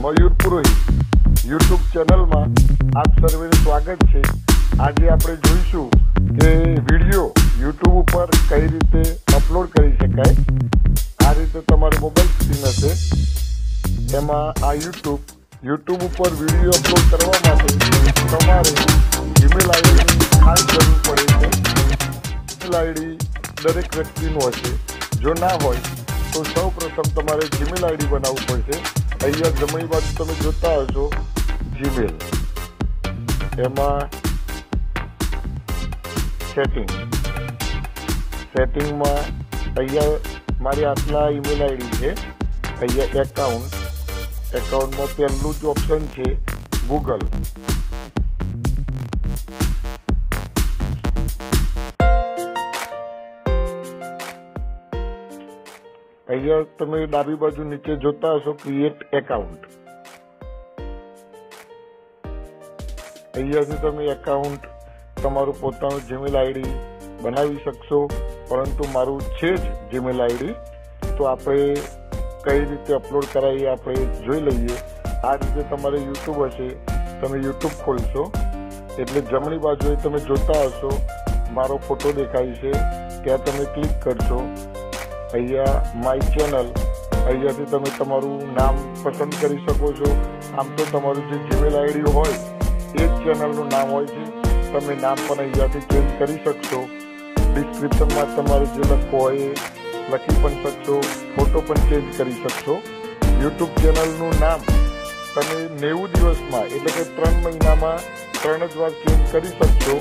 મયુર પુરોહિત YouTube ચેનલમાં આપ સર્વેનું સ્વાગત છે. આજે આપણે જોઈશું કે વીડિયો યુટ્યુબ ઉપર કઈ રીતે અપલોડ કરી શકાય. આ રીતે તમારો મોબાઈલ સ્ક્રીન હશે. એમાં આ યુટ્યુબ યુટ્યુબ ઉપર વીડિયો અપલોડ કરવા માટે તમારે જીમેલ આઈડી ખાસ જરૂર પડે છે. જીમેલ આઈડી દરેક વ્યક્તિનું હશે. જો ના હોય, તો સૌ પ્રથમ તમારે જીમેલ આઈડી બનાવવું પડશે. અહીંયા જમણી બાજુ તમે જોતા હશો જીમેલ એમાં સેટિંગ સેટિંગમાં અહીંયા મારી આટલા ઈમેલ આઈડી છે. અહીંયા એકાઉન્ટ એકાઉન્ટમાં પહેલું જ ઓપ્શન છે ગૂગલ અહીંયા તમે ડાબી બાજુ નીચે જોતા હશો ક્રિએટ એકાઉન્ટ અહીંયાથી તમે એકાઉન્ટ તમારું પોતાનું જીમેલ આઈડી બનાવી શકશો, પરંતુ મારું છે જ જીમેલ આઈડી તો આપણે કઈ રીતે અપલોડ કરાવીએ આપણે જોઈ લઈએ. આ રીતે તમારે યુટ્યુબ હશે. તમે યુટ્યુબ ખોલશો. એટલે જમણી બાજુએ તમે જોતા હશો. મારો ફોટો દેખાય છે. ત્યાં તમે ક્લિક કરશો. અહીંયા માય ચેનલ. અહીંયાથી તમે તમારું નામ પસંદ કરી શકો છો. આમ તો તમારું જે જીમેલ આઈડી હોય, એ જ ચેનલનું નામ હોય છે. તમે નામ પણ અહીંયાથી ચેન્જ કરી શકશો. ડિસ્ક્રિપ્શનમાં તમારે જે લખવું હોય એ લખી પણ શકશો ફોટો પણ ચેન્જ કરી શકશો. યુટ્યુબ ચેનલનું નામ તમે નેવું દિવસમાં, એટલે કે ત્રણ મહિનામાં ત્રણ જ વાર ચેન્જ કરી શકશો.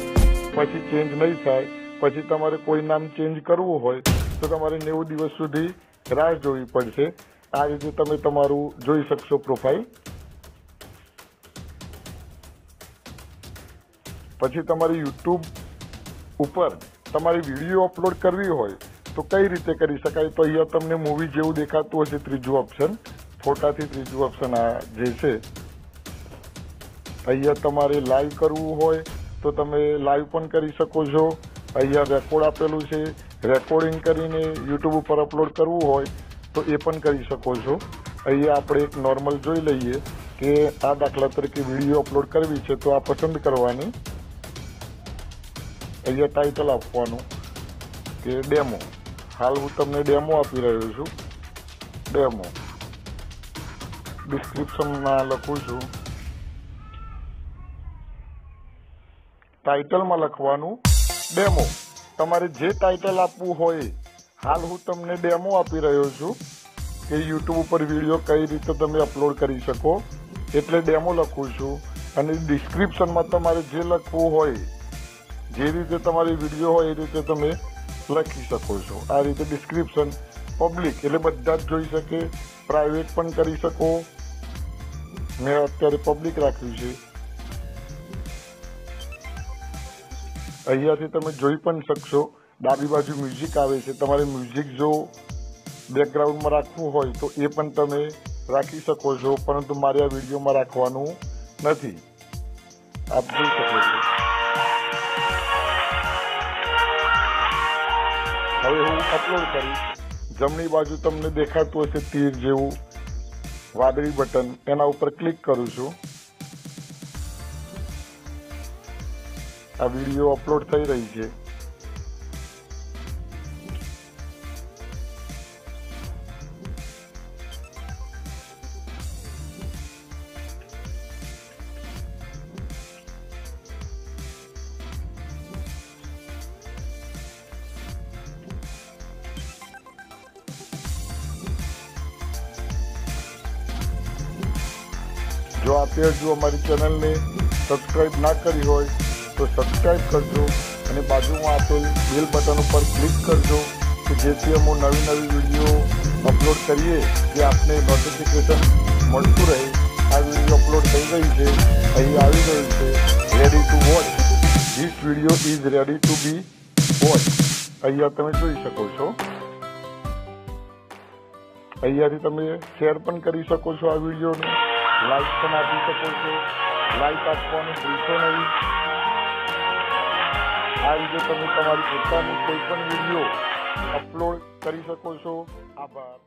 પછી ચેન્જ નહીં થાય, પછી તમારે કોઈ નામ ચેન્જ કરવું હોય તો તમારે નેવું દિવસ સુધી રાહ જોવી પડશે. આ રીતે તમે તમારું જોઈ શકશો પ્રોફાઇલ પછી તમારી યુટ્યુબ ઉપર તમારી વીડિયો અપલોડ કરવી હોય તો કઈ રીતે કરી શકાય? તો અહીંયા તમને મૂવી જેવું દેખાતું હશે, ત્રીજું ઓપ્શન ફોટાથી ત્રીજું ઓપ્શન આ જે છે. અહીંયા તમારે લાઈવ કરવું હોય તો તમે લાઈવ પણ કરી શકો છો. અહીંયા રેકોર્ડ આપેલું છે. રેકોર્ડિંગ કરીને યુટ્યુબ ઉપર અપલોડ કરવું હોય તો એ પણ કરી શકો છો. અહીંયા આપણે એક નોર્મલ જોઈ લઈએ કે આ દાખલા તરીકે વીડિયો અપલોડ કરવી છે તો આ પસંદ કરવાની. અહીંયા ટાઇટલ આપવાનું કે ડેમો હાલ હું તમને ડેમો આપી રહ્યો છું. ડેમો ડિસ્ક્રિપ્શનમાં લખું છું. ટાઇટલમાં લખવાનું ડેમો. તમારે જે ટાઇટલ આપવું હોય, હાલ હું તમને ડેમો આપી રહ્યો છું કે યુટ્યુબ ઉપર વીડિયો કઈ રીતે તમે અપલોડ કરી શકો. એટલે ડેમો લખું છું. અને ડિસ્ક્રિપ્શનમાં તમારે જે લખવું હોય, જે રીતે તમારી વીડિયો હોય એ રીતે તમે લખી શકો છો. આ રીતે ડિસ્ક્રિપ્શન પબ્લિક એટલે બધા જ જોઈ શકે પ્રાઇવેટ પણ કરી શકો. મેં અત્યારે પબ્લિક રાખ્યું છે. અહીંયાથી તમે જોઈ પણ શકશો. ડાબી બાજુ મ્યુઝિક આવે છે. તમારે મ્યુઝિક જો બેકગ્રાઉન્ડમાં રાખવું હોય તો એ પણ તમે રાખી શકો છો, પરંતુ મારે આ વિડીયોમાં રાખવાનું નથી. આપ જોઈ શકો છો. હવે હું અપલોડ કરીશ. જમણી બાજુ તમને દેખાતું હશે તીર જેવું વાદળી બટન. એના ઉપર ક્લિક કરું છું. આ વીડિયો અપલોડ થઈ રહી છે. જો આપે હજુ અમારી ચેનલને સબસ્ક્રાઈબ ના કરી હોય તો સબસ્ક્રાઈબ કરજો અને બાજુમાં આપેલ બેલ બટન ઉપર ક્લિક કરજો કે જેથી અમે નવી નવી વીડિયો અપલોડ કરીએ કે આપને નોટિફિકેશન મળતું રહે. આ વીડિયો અપલોડ થઈ ગઈ છે, અહીં આવી ગઈ છે ready to watch this video is ready to be watch અહીંયા તમે જોઈ શકો છો. અહીંયાથી તમે શેર પણ કરી શકો છો આ વિડીયોને લાઈક પણ આપી શકો છો. લાઈક આપવાનું ભૂલશો નહીં. આ રીતે તમે તમારી પોતાની કોઈ પણ વીડિયો અપલોડ કરી શકો છો આભાર.